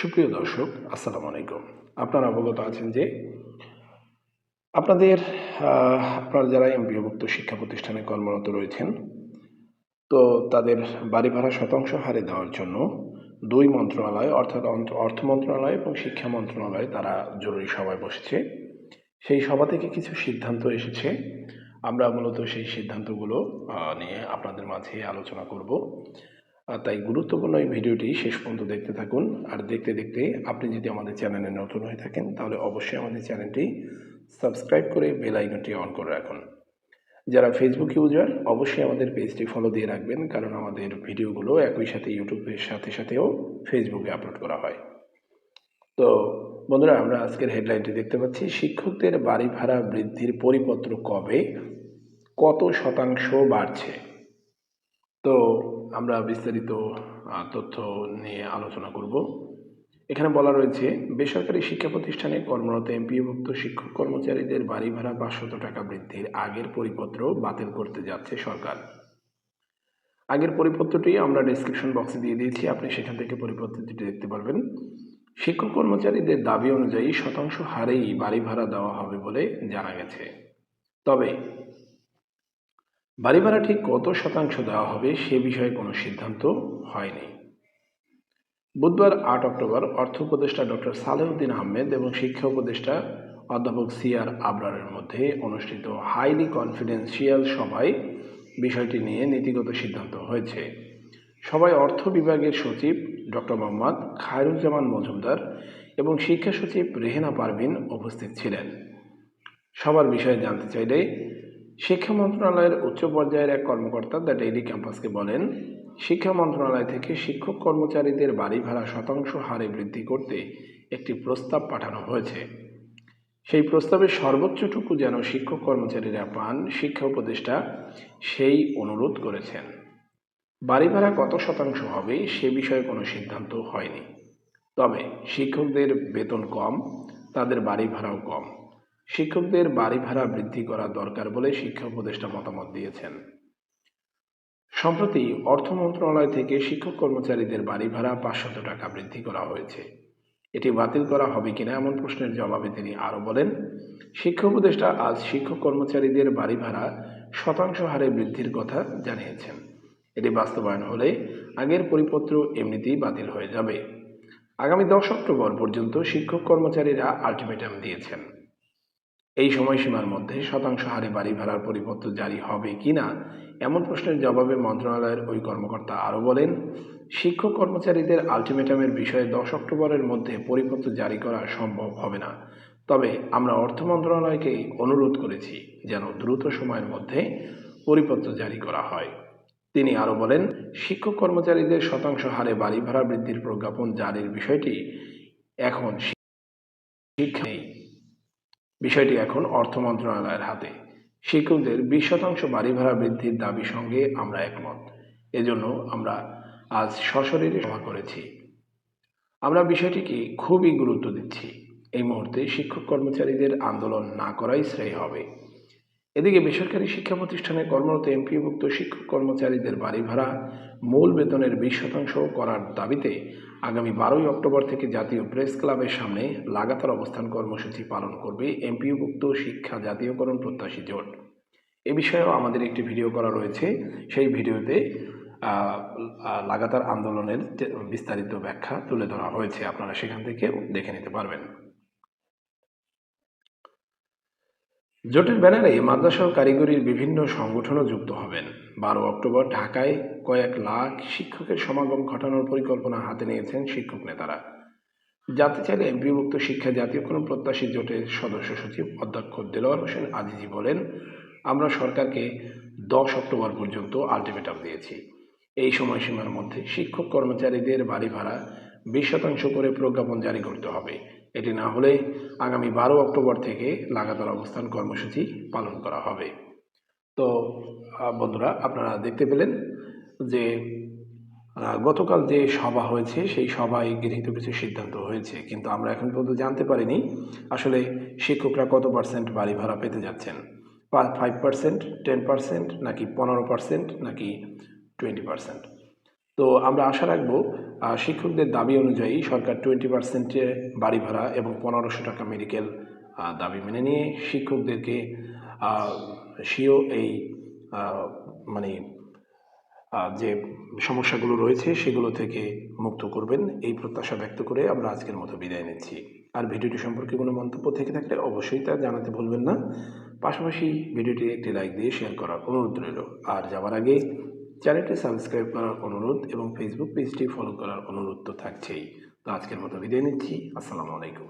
সুপ্রিয় দর্শক, আসসালামু আলাইকুম। আপনারা অবগত আছেন যে আপনাদের আপনারা যারা এমপিওভুক্ত শিক্ষা প্রতিষ্ঠানে কর্মরত রয়েছেন, তো তাদের বাড়ি ভাড়া শতাংশ হারে দেওয়ার জন্য দুই মন্ত্রণালয়, অর্থাৎ অর্থ মন্ত্রণালয় এবং শিক্ষা মন্ত্রণালয় তারা জরুরি সভায় বসেছে। সেই সভা থেকে কিছু সিদ্ধান্ত এসেছে। আমরা মূলত সেই সিদ্ধান্তগুলো নিয়ে আপনাদের মাঝে আলোচনা করব। আর তাই গুরুত্বপূর্ণ এই ভিডিওটি শেষ পর্যন্ত দেখতে থাকুন। আর দেখতে দেখতে আপনি যদি আমাদের চ্যানেলে নতুন হয়ে থাকেন, তাহলে অবশ্যই আমাদের চ্যানেলটি সাবস্ক্রাইব করে বেল আইকনটি অন করে রাখুন। যারা ফেসবুক ইউজার অবশ্যই আমাদের পেজটি ফলো দিয়ে রাখবেন, কারণ আমাদের ভিডিওগুলো একই সাথে ইউটিউবের সাথে সাথেও ফেসবুকে আপলোড করা হয়। তো বন্ধুরা, আমরা আজকের হেডলাইনটি দেখতে পাচ্ছি, শিক্ষকদের বাড়ি ভাড়া বৃদ্ধির পরিপত্র কবে? কত শতাংশ বাড়ছে? তো আমরা বিস্তারিত তথ্য নিয়ে আলোচনা করব। এখানে বলা রয়েছে, বেসরকারি শিক্ষা প্রতিষ্ঠানে কর্মরত এমপিওভুক্ত শিক্ষক কর্মচারীদের বাড়ি ভাড়া পাঁচশত টাকা বৃদ্ধির আগের পরিপত্র বাতিল করতে যাচ্ছে সরকার। আগের পরিপত্রটি আমরা ডেসক্রিপশন বক্সে দিয়ে দিয়েছি, আপনি সেখান থেকে পরিপত্রটি দেখতে পারবেন। শিক্ষক কর্মচারীদের দাবি অনুযায়ী শতাংশ হারেই বাড়ি ভাড়া দেওয়া হবে বলে জানা গেছে। তবে বাড়ি ভাড়া ঠিক কত শতাংশ দেওয়া হবে সে বিষয়ে কোনো সিদ্ধান্ত হয়নি। বুধবার আট অক্টোবর অর্থ উপদেষ্টা ডক্টর সালেউদ্দিন আহমেদ এবং শিক্ষা উপদেষ্টা অধ্যাপক সিআর আবরারের মধ্যে অনুষ্ঠিত হাইলি কনফিডেন্সিয়াল সভায় বিষয়টি নিয়ে নীতিগত সিদ্ধান্ত হয়েছে। সবাই অর্থ বিভাগের সচিব ডক্টর মোহাম্মদ খায়রুজ্জামান মজুমদার এবং শিক্ষা সচিব রেহেনা পারভিন উপস্থিত ছিলেন। সবার বিষয়ে জানতে চাইলে শিক্ষা মন্ত্রণালয়ের উচ্চ পর্যায়ের এক কর্মকর্তা দ্য ডেইলি ক্যাম্পাসকে বলেন, শিক্ষা মন্ত্রণালয় থেকে শিক্ষক কর্মচারীদের বাড়ি ভাড়া শতাংশ হারে বৃদ্ধি করতে একটি প্রস্তাব পাঠানো হয়েছে। সেই প্রস্তাবের সর্বোচ্চটুকু যেন শিক্ষক কর্মচারীরা পান, শিক্ষা উপদেষ্টা সেই অনুরোধ করেছেন। বাড়ি ভাড়া কত শতাংশ হবে সে বিষয়ে কোনো সিদ্ধান্ত হয়নি। তবে শিক্ষকদের বেতন কম, তাদের বাড়ি ভাড়াও কম। শিক্ষকদের বাড়ি ভাড়া বৃদ্ধি করা দরকার বলে শিক্ষা উপদেষ্টা মতামত দিয়েছেন। সম্প্রতি অর্থ মন্ত্রণালয় থেকে শিক্ষক কর্মচারীদের বাড়ি ভাড়া পাঁচশত টাকা বৃদ্ধি করা হয়েছে। এটি বাতিল করা হবে কিনা এমন প্রশ্নের জবাবে তিনি আরও বলেন, শিক্ষা উপদেষ্টা আজ শিক্ষক কর্মচারীদের বাড়ি ভাড়া শতাংশ হারে বৃদ্ধির কথা জানিয়েছেন। এটি বাস্তবায়ন হলে আগের পরিপত্র এমনিতেই বাতিল হয়ে যাবে। আগামী দশ অক্টোবর পর্যন্ত শিক্ষক কর্মচারীরা আলটিমেটাম দিয়েছেন। এই সময়সীমার মধ্যে শতাংশ হারে বাড়ি ভাড়ার পরিপত্র জারি হবে কিনা এমন প্রশ্নের জবাবে মন্ত্রণালয়ের ওই কর্মকর্তা আরও বলেন, শিক্ষক কর্মচারীদের আলটিমেটামের বিষয়ে দশ অক্টোবরের মধ্যে পরিপত্র জারি করা সম্ভব হবে না। তবে আমরা অর্থ মন্ত্রণালয়কে অনুরোধ করেছি যেন দ্রুত সময়ের মধ্যে পরিপত্র জারি করা হয়। তিনি আরও বলেন, শিক্ষক কর্মচারীদের শতাংশ হারে বাড়ি ভাড়া বৃদ্ধির প্রজ্ঞাপন জারির বিষয়টি এখন শিক্ষা নেই। বিষয়টি এখন অর্থ মন্ত্রণালয়ের হাতে। শিক্ষকদের বিশ শতাংশ বাড়ি ভাড়া বৃদ্ধির দাবি সঙ্গে আমরা একমত। এজন্য আমরা আজ সশরীরে সভা করেছি। আমরা বিষয়টিকে খুবই গুরুত্ব দিচ্ছি। এই মুহূর্তে শিক্ষক কর্মচারীদের আন্দোলন না করাই শ্রেয় হবে। এদিকে বেসরকারি শিক্ষা প্রতিষ্ঠানে কর্মরত এমপিভুক্ত শিক্ষক কর্মচারীদের বাড়ি ভাড়া, মূল বেতনের বিশ শতাংশ করার দাবিতে আগামী বারোই অক্টোবর থেকে জাতীয় প্রেস ক্লাবের সামনে লাগাতার অবস্থান কর্মসূচি পালন করবে এমপিওভুক্ত শিক্ষা জাতীয়করণ প্রত্যাশী জোট। এ বিষয়েও আমাদের একটি ভিডিও করা রয়েছে। সেই ভিডিওতে লাগাতার আন্দোলনের বিস্তারিত ব্যাখ্যা তুলে ধরা হয়েছে। আপনারা সেখান থেকে দেখে নিতে পারবেন। জোটের ব্যানারে মাদ্রাসা ও কারিগরির বিভিন্ন সংগঠনও যুক্ত হবেন। বারো অক্টোবর ঢাকায় কয়েক লাখ শিক্ষকের সমাগম ঘটানোর পরিকল্পনা হাতে নিয়েছেন শিক্ষক নেতারা। জানতে চাইলে বিভক্ত শিক্ষা জাতীয় কোনো প্রত্যাশী জোটের সদস্য সচিব অধ্যক্ষ দেলোয়ার হোসেন আজিজি বলেন, আমরা সরকারকে দশ অক্টোবর পর্যন্ত আলটিমেটাম দিয়েছি। এই সময়সীমার মধ্যে শিক্ষক কর্মচারীদের বাড়ি ভাড়া বিশ শতাংশ করে প্রজ্ঞাপন জারি করতে হবে। এটি না হলে আগামী বারো অক্টোবর থেকে লাগাতার অবস্থান কর্মসূচি পালন করা হবে। তো বন্ধুরা, আপনারা দেখতে পেলেন যে গতকাল যে সভা হয়েছে, সেই সভায় গৃহীত কিছু সিদ্ধান্ত হয়েছে। কিন্তু আমরা এখন পর্যন্ত জানতে পারিনি আসলে শিক্ষকরা কত পার্সেন্ট বাড়ি ভাড়া পেতে যাচ্ছেন। ফাইভ পার্সেন্ট টেন পার্সেন্ট নাকি পনেরো পার্সেন্ট নাকি টোয়েন্টি পার্সেন্ট তো আমরা আশা রাখব শিক্ষকদের দাবি অনুযায়ী সরকার টোয়েন্টি পার্সেন্টে বাড়ি ভাড়া এবং পনেরোশো টাকা মেডিকেল দাবি মেনে নিয়ে শিক্ষকদেরকে স্বীয় এই মানে যে সমস্যাগুলো রয়েছে সেগুলো থেকে মুক্ত করবেন। এই প্রত্যাশা ব্যক্ত করে আমরা আজকের মতো বিদায় নিচ্ছি। আর ভিডিওটি সম্পর্কে কোনো মন্তব্য থেকে থাকলে অবশ্যই তা জানাতে ভুলবেন না। পাশাপাশি ভিডিওটি একটি লাইক দিয়ে শেয়ার করার অনুরোধ রইল। আর যাওয়ার আগে চ্যানেলটি সাবস্ক্রাইব করার অনুরোধ এবং ফেসবুক পেজটি ফলো করার অনুরোধ তো থাকছেই। তো আজকের মতো বিদায় নিচ্ছি। আসসালামু আলাইকুম।